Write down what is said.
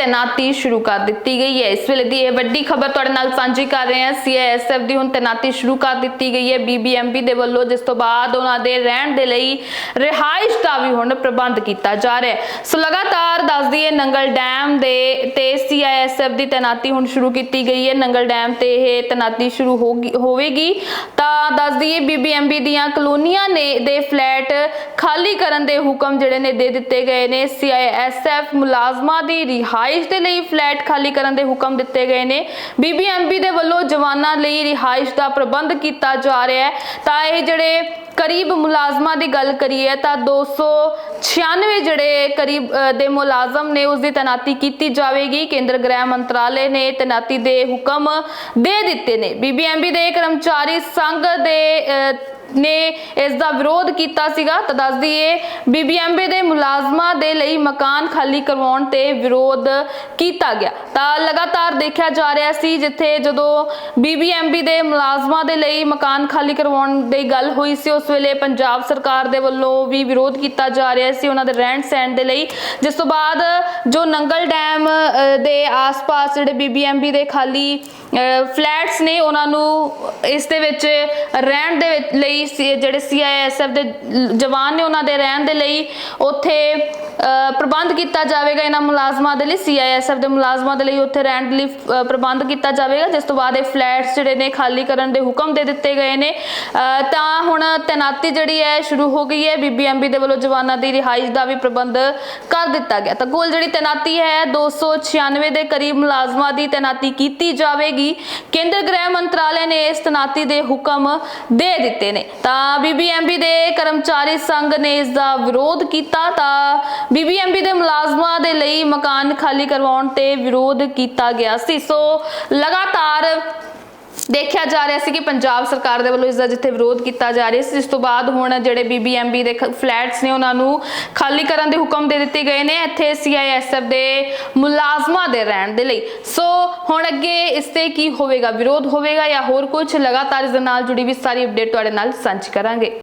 ਤੈਨਾਤੀ ਸ਼ੁਰੂ ਕਰ ਦਿੱਤੀ ਗਈ ਹੈ। ਇਸ ਵੇਲੇ ਦੀ ਇਹ ਵੱਡੀ ਖਬਰ ਤੁਹਾਡੇ ਨਾਲ ਸਾਂਝੀ ਕਰ ਰਹੇ ਹਾਂ। ਸੀਆਈਐਸਐਫ ਦੀ ਹੁਣ ਤੈਨਾਤੀ ਸ਼ੁਰੂ ਕਰ ਦਿੱਤੀ ਗਈ ਹੈ। ਬੀਬੀਐਮਪੀ ਦੇ ਵੱਲੋਂ ਜਿਸ ਤੋਂ ਬਾਅਦ ਉਹਨਾਂ ਦੇ ਰਹਿਣ ਦੇ ਲਈ ਰਿਹਾਇਸ਼ ਦਾ ਵੀ ਹੁਣ ਪ੍ਰਬੰਧ ਕੀਤਾ ਜਾ ਰਿਹਾ ਹੈ। ਸੋ ਲਗਾਤਾਰ ਦੱਸ ਦਈਏ, ਨੰਗਲ ਡੈਮ ਦੇ ਤੇ ਸੀਆਈਐਸਐਫ ਦੀ ਤੈਨਾਤੀ ਹੁਣ ਸ਼ੁਰੂ ਕੀਤੀ ਗਈ ਹੈ। ਨੰਗਲ ਡੈਮ ਤੇ ਇਹ ਤੈਨਾਤੀ ਸ਼ੁਰੂ ਹੋਗੀ- ਹੋਵੇਗੀ। ਤਾਂ ਦੱਸ ਦਈਏ, ਬੀਬੀਐਮਬੀ ਦੀਆਂ ਕਲੋਨੀਆਂ ਨੇ ਦੇ ਫਲੈਟ ਖਾਲੀ ਕਰਨ ਦੇ ਹੁਕਮ ਜਿਹੜੇ ਨੇ ਦੇ ਦਿੱਤੇ ਗਏ ਨੇ। ਸੀਆਈਐਸਐਫ ਮੁਲਾਜ਼ਮਾਂ ਦੀ ਰਿਹਾਇਸ਼ ਦੇ ਲਈ ਫਲੈਟ ਖਾਲੀ ਕਰਨ ਦੇ ਹੁਕਮ ਦਿੱਤੇ ਗਏ ਨੇ। ਬੀਬੀਐਮਬੀ ਦੇ ਵੱਲੋਂ ਜਵਾਨਾਂ ਲਈ ਰਿਹਾਇਸ਼ ਦਾ ਪ੍ਰਬੰਧ ਕੀਤਾ ਜਾ ਰਿਹਾ ਹੈ। ਤਾਂ ਇਹ ਜਿਹੜੇ ਕਰੀਬ ਮੁਲਾਜ਼ਮਾਂ ਦੀ ਗੱਲ ਕਰੀਏ ਤਾਂ 296 ਜਿਹੜੇ ਕਰੀਬ ਦੇ ਮੁਲਾਜ਼ਮ ਨੇ ਉਸ ਦੀ ਤੈਨਾਤੀ ਕੀਤੀ ਜਾਵੇਗੀ। ਕੇਂਦਰ ਗ੍ਰਹਿ ਮੰਤਰਾਲੇ ਨੇ ਤੈਨਾਤੀ ਦੇ ਹੁਕਮ ਦੇ ਦਿੱਤੇ ਨੇ। ਬੀਬੀਐਮਬੀ ਦੇ ਕਰਮਚਾਰੀ ਸੰਘ ਦੇ ਨੇ ਇਸ ਦਾ ਵਿਰੋਧ ਕੀਤਾ ਸੀਗਾ। ਤਾਂ ਦੱਸ ਦਈਏ, ਬੀਬੀਐਮਬੀ ਦੇ ਮੁਲਾਜ਼ਮਾਂ ਦੇ ਲਈ ਮਕਾਨ ਖਾਲੀ ਕਰਵਾਉਣ ਤੇ ਵਿਰੋਧ ਕੀਤਾ ਗਿਆ। ਤਾਂ ਲਗਾਤਾਰ ਦੇਖਿਆ ਜਾ ਰਿਹਾ ਸੀ, ਜਿੱਥੇ ਜਦੋਂ ਬੀਬੀਐਮਬੀ ਦੇ ਮੁਲਾਜ਼ਮਾਂ ਦੇ ਲਈ ਮਕਾਨ ਖਾਲੀ ਕਰਵਾਉਣ ਦੀ ਗੱਲ ਹੋਈ ਸੀ, ਉਸ ਵੇਲੇ ਪੰਜਾਬ ਸਰਕਾਰ ਦੇ ਵੱਲੋਂ ਵੀ ਵਿਰੋਧ ਕੀਤਾ ਜਾ ਰਿਹਾ ਸੀ ਉਹਨਾਂ ਦੇ ਰਹਿਣ ਸਹਿਣ ਦੇ ਲਈ। ਜਿਸ ਤੋਂ ਬਾਅਦ ਜੋ ਨੰਗਲ ਡੈਮ ਦੇ ਆਸ-ਪਾਸ ਜਿਹੜੇ ਬੀਬੀਐਮਬੀ ਦੇ ਖਾਲੀ ਫਲੈਟਸ ਨੇ ਉਹਨਾਂ ਨੂੰ ਇਸ ਦੇ ਵਿੱਚ ਰਹਿਣ ਦੇ ਲਈ ਲਈ ਸੀ- ਜਿਹੜੇ ਸੀਆਈਐਸਐਫ ਦੇ ਜਵਾਨ ਨੇ ਉਹਨਾਂ ਦੇ ਰਹਿਣ ਦੇ ਲਈ ਉੱਥੇ ਪ੍ਰਬੰਧ ਕੀਤਾ ਜਾਵੇਗਾ ਇਹਨਾਂ ਮੁਲਾਜ਼ਮਾਂ ਦੇ ਲਈ ਸੀਆਈਐਸਐਫ ਦੇ ਮੁਲਾਜ਼ਮਾਂ ਦੇ ਲਈ ਉੱਥੇ ਰਹਿਣ ਦੇ ਲਈ ਪ੍ਰਬੰਧ ਕੀਤਾ ਜਾਵੇਗਾ, ਜਿਸ ਤੋਂ ਬਾਅਦ ਇਹ ਫਲੈਟਸ ਜਿਹੜੇ ਨੇ ਖਾਲੀ ਕਰਨ ਦੇ ਹੁਕਮ ਦੇ ਦਿੱਤੇ ਗਏ ਨੇ। ਤਾਂ ਹੁਣ ਤੈਨਾਤੀ ਜਿਹੜੀ ਹੈ, ਸ਼ੁਰੂ ਹੋ ਗਈ ਹੈ। ਬੀਬੀਐਮਬੀ ਦੇ ਵੱਲੋਂ ਜਵਾਨਾਂ ਦੀ ਰਿਹਾਇਸ਼ ਦਾ ਵੀ ਪ੍ਰਬੰਧ ਕਰ ਦਿੱਤਾ ਗਿਆ। ਤਾਂ ਕੁੱਲ ਜਿਹੜੀ ਤੈਨਾਤੀ ਹੈ 296 ਦੇ ਕਰੀਬ ਮੁਲਾਜ਼ਮਾਂ ਦੀ ਤੈਨਾਤੀ ਕੀਤੀ ਜਾਵੇਗੀ। ਕੇਂਦਰ ਗ੍ਰਹਿ ਮੰਤਰਾਲੇ ਨੇ ਇਸ ਤੈਨਾਤੀ ਦੇ ਹੁਕਮ ਦੇ ਦਿੱਤੇ ਨੇ। ਤਾਂ ਬੀਬੀਐਮਬੀ ਦੇ ਕਰਮਚਾਰੀ ਸੰਘ ਨੇ ਇਸ ਦਾ ਵਿਰੋਧ ਕੀਤਾ। ਤਾਂ ਬੀਬੀਐਮਬੀ ਦੇ ਮੁਲਾਜ਼ਮਾਂ ਦੇ ਲਈ ਮਕਾਨ ਖਾਲੀ ਕਰਵਾਉਣ ਤੇ ਵਿਰੋਧ ਕੀਤਾ ਗਿਆ ਸੀ। ਸੋ ਲਗਾਤਾਰ ਦੇਖਿਆ ਜਾ ਰਿਹਾ ਸੀ ਕਿ ਪੰਜਾਬ ਸਰਕਾਰ ਦੇ ਵੱਲੋਂ ਇਸ ਦਾ ਜਿੱਥੇ ਵਿਰੋਧ ਕੀਤਾ ਜਾ ਰਿਹਾ ਸੀ ਇਸ ਤੋਂ ਬਾਅਦ ਹੁਣ ਜਿਹੜੇ ਬੀਬੀਐਮਬੀ ਦੇ ਫਲੈਟਸ ਨੇ ਉਹਨਾਂ ਨੂੰ ਖਾਲੀ ਕਰਨ ਦੇ ਹੁਕਮ ਦੇ ਦਿੱਤੇ ਗਏ ਨੇ, ਇੱਥੇ ਸੀਆਈਐਸਐਫ ਦੇ ਮੁਲਾਜ਼ਮਾਂ ਦੇ ਰਹਿਣ ਦੇ ਲਈ। ਸੋ ਹੁਣ ਅੱਗੇ ਇਸ ਤੇ ਕੀ ਹੋਵੇਗਾ? ਵਿਰੋਧ ਹੋਵੇਗਾ ਜਾਂ ਹੋਰ ਕੁਝ ਲਗਾਤਾਰ ਇਸ ਦੇ ਨਾਲ ਜੁੜੀ ਵੀ ਸਾਰੀ ਅਪਡੇਟ ਤੁਹਾਡੇ ਨਾਲ ਸਾਂਝੀ ਕਰਾਂਗੇ।